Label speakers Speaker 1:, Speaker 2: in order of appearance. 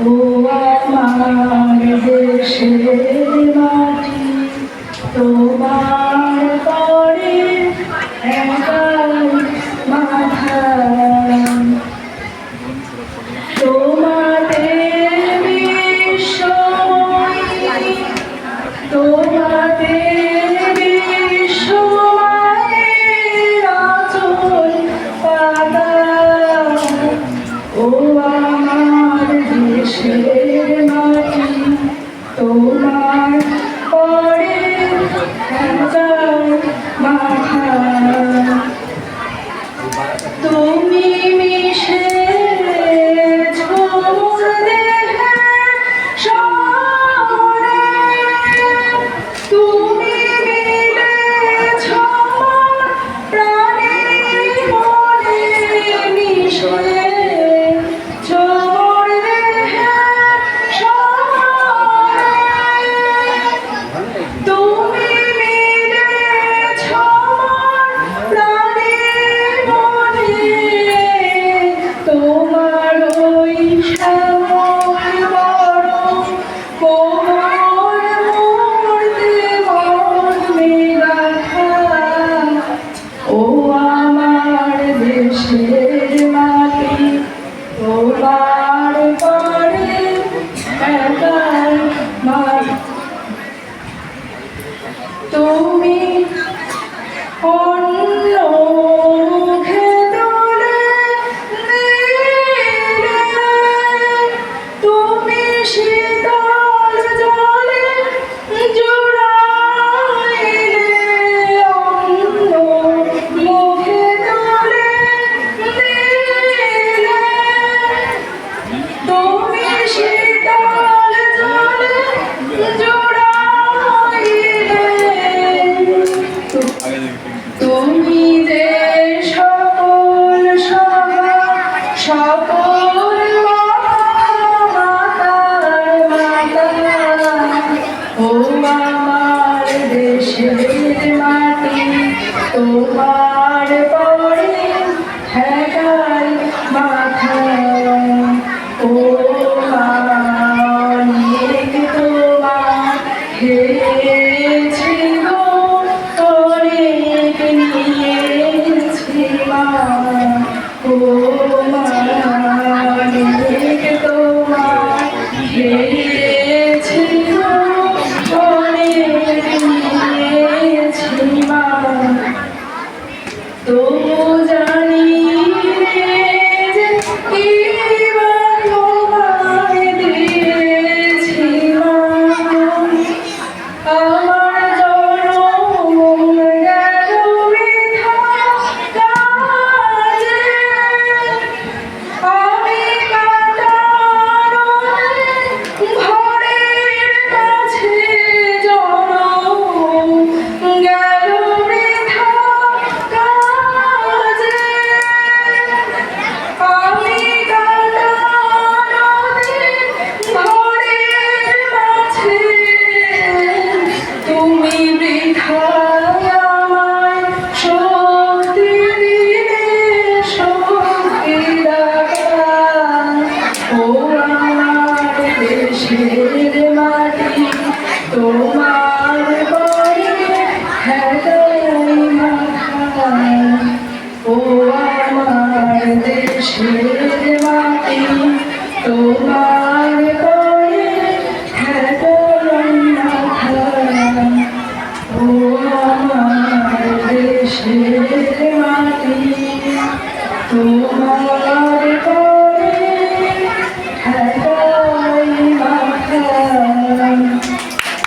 Speaker 1: ও আমার দেশের মাটি তোমার পরে একাল মাথা তোমার তুমি কোন Oh, me, ছেড়ে দে মাটি তোমার বয়ে হৃদয় ও আমার দেশে দে মাটি তোমার বয়ে হৃদয় ও আমার দেশে দে মাটি তোমার